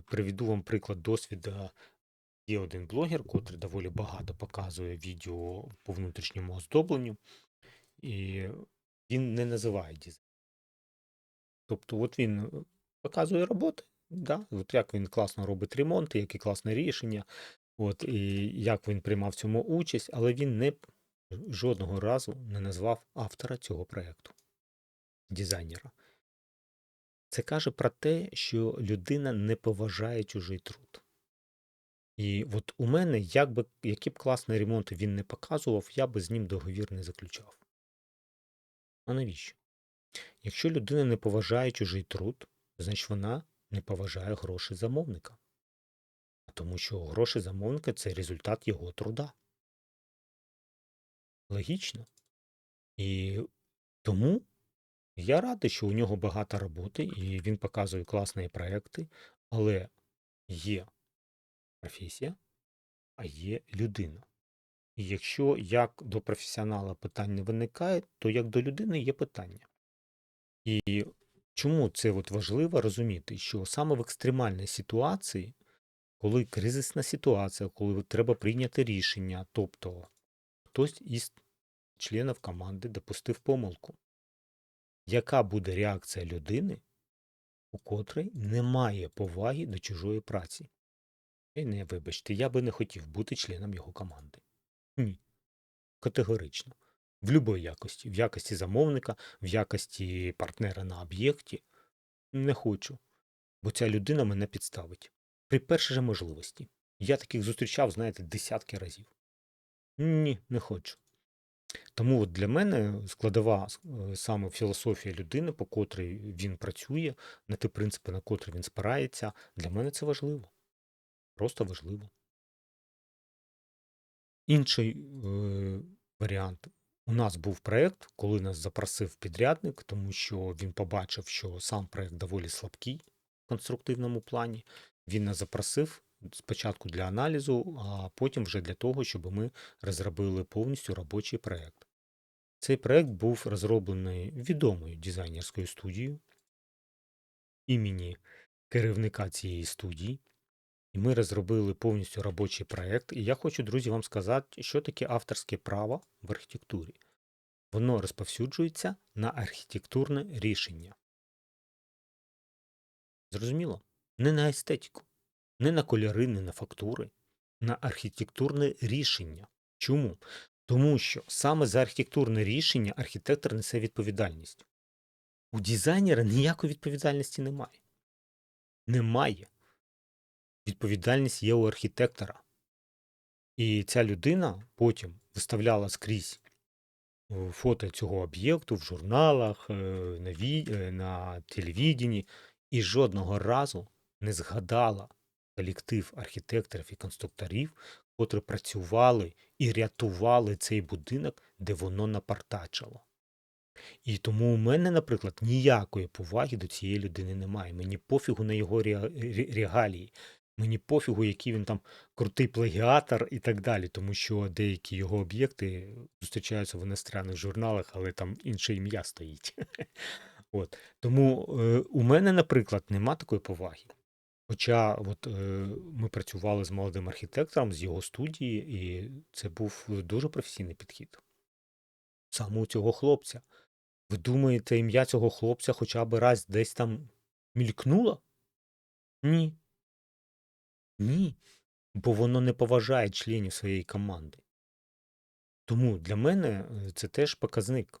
Приведу вам приклад досвіду. Є один блогер, котрий доволі багато показує відео по внутрішньому оздобленню, і він не називає дизайн. Тобто, от він е, показує роботи, да, от як він класно робить ремонти, які класне рішення, от, і як він приймав в цьому участь, але він не жодного разу не назвав автора цього проєкту, дизайнера. Це каже про те, що людина не поважає чужий труд. І от у мене, як би, які б класні ремонти він не показував, я би з ним договір не заключав. А навіщо? Якщо людина не поважає чужий труд, значить вона не поважає гроші замовника. Тому що гроші замовника це результат його труда. Логічно. І тому я радий, що у нього багато роботи, і він показує класні проекти, але є професія, а є людина. І якщо як до професіонала питань не виникає, то як до людини є питання. І чому це от важливо розуміти, що саме в екстремальній ситуації, коли кризисна ситуація, коли треба прийняти рішення, тобто хтось із членів команди допустив помилку, яка буде реакція людини, у котрої немає поваги до чужої праці? І не вибачте, я би не хотів бути членом його команди. Ні. Категорично. В будь-якій якості. В якості замовника, в якості партнера на об'єкті. Не хочу. Бо ця людина мене підставить. При першій же можливості. Я таких зустрічав, знаєте, десятки разів. Ні, не хочу. Тому от для мене складова е, саме філософія людини, по котрій він працює, на ті принципи, на котрі він спирається, для мене це важливо. Просто важливо. Інший е, варіант. У нас був проєкт, коли нас запросив підрядник, тому що він побачив, що сам проєкт доволі слабкий в конструктивному плані. Він нас запросив спочатку для аналізу, а потім вже для того, щоб ми розробили повністю робочий проєкт. Цей проєкт був розроблений відомою дизайнерською студією імені керівника цієї студії. І ми розробили повністю робочий проєкт. І я хочу, друзі, вам сказати, що таке авторське право в архітектурі. Воно розповсюджується на архітектурне рішення. Зрозуміло? Не на естетику, не на кольори, не на фактури, на архітектурне рішення. Чому? Тому що саме за архітектурне рішення архітектор несе відповідальність. У дизайнера ніякої відповідальності немає. Немає відповідальність є у архітектора. І ця людина потім виставляла скрізь е, фото цього об'єкту в журналах, е, на, ві... е, на телевіденні, і жодного разу не згадала колектив архітекторів і конструкторів, котрі працювали і рятували цей будинок, де воно напартачило. І тому у мене, наприклад, ніякої поваги до цієї людини немає. Мені пофігу на його регалії. Мені пофігу, який він там крутий плагіатор і так далі, тому що деякі його об'єкти зустрічаються в іностранних журналах, але там інше ім'я стоїть. От. Тому е, у мене, наприклад, нема такої поваги. Хоча от, е, ми працювали з молодим архітектором з його студії, і це був дуже професійний підхід. Саме у цього хлопця. Ви думаєте, ім'я цього хлопця хоча б раз десь там мількнуло? Ні. Ні. Бо воно не поважає членів своєї команди. Тому для мене е, це теж показник,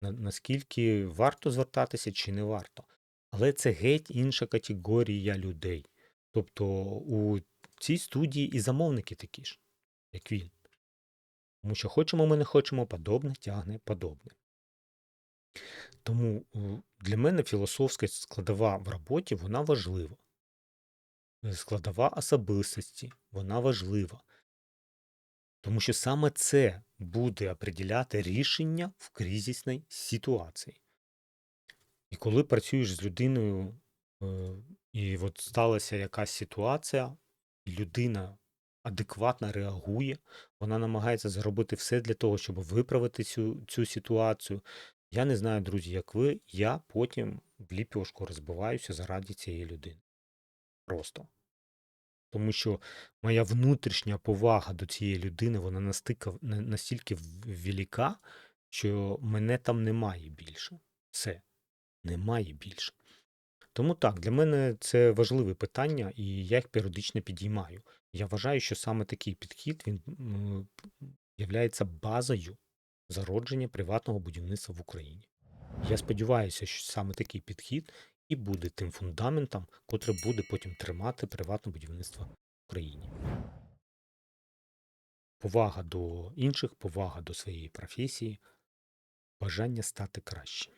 наскільки варто звертатися чи не варто. Але це геть інша категорія людей. Тобто у цій студії і замовники такі ж, як він. Тому що хочемо ми не хочемо, подобне тягне подобне. Тому для мене філософська складова в роботі вона важлива. Е, Складова особистості, вона важлива. Тому що саме це буде определяти рішення в кризисній ситуації. І коли працюєш з людиною, е, і от сталася якась ситуація, і людина адекватно реагує, вона намагається зробити все для того, щоб виправити цю, цю ситуацію. Я не знаю, друзі, як ви, я потім в ліпьошку розбиваюся заради цієї людини. просто. Тому що моя внутрішня повага до цієї людини, вона настільки велика, що мене там немає більше. Все, немає більше. Тому так, для мене це важливе питання, і я їх періодично підіймаю. Я вважаю, що саме такий підхід він являється базою зародження приватного будівництва в Україні. Я сподіваюся, що саме такий підхід і буде тим фундаментом, котрий буде потім тримати приватне будівництво в Україні. Повага до інших, повага до своєї професії, бажання стати краще.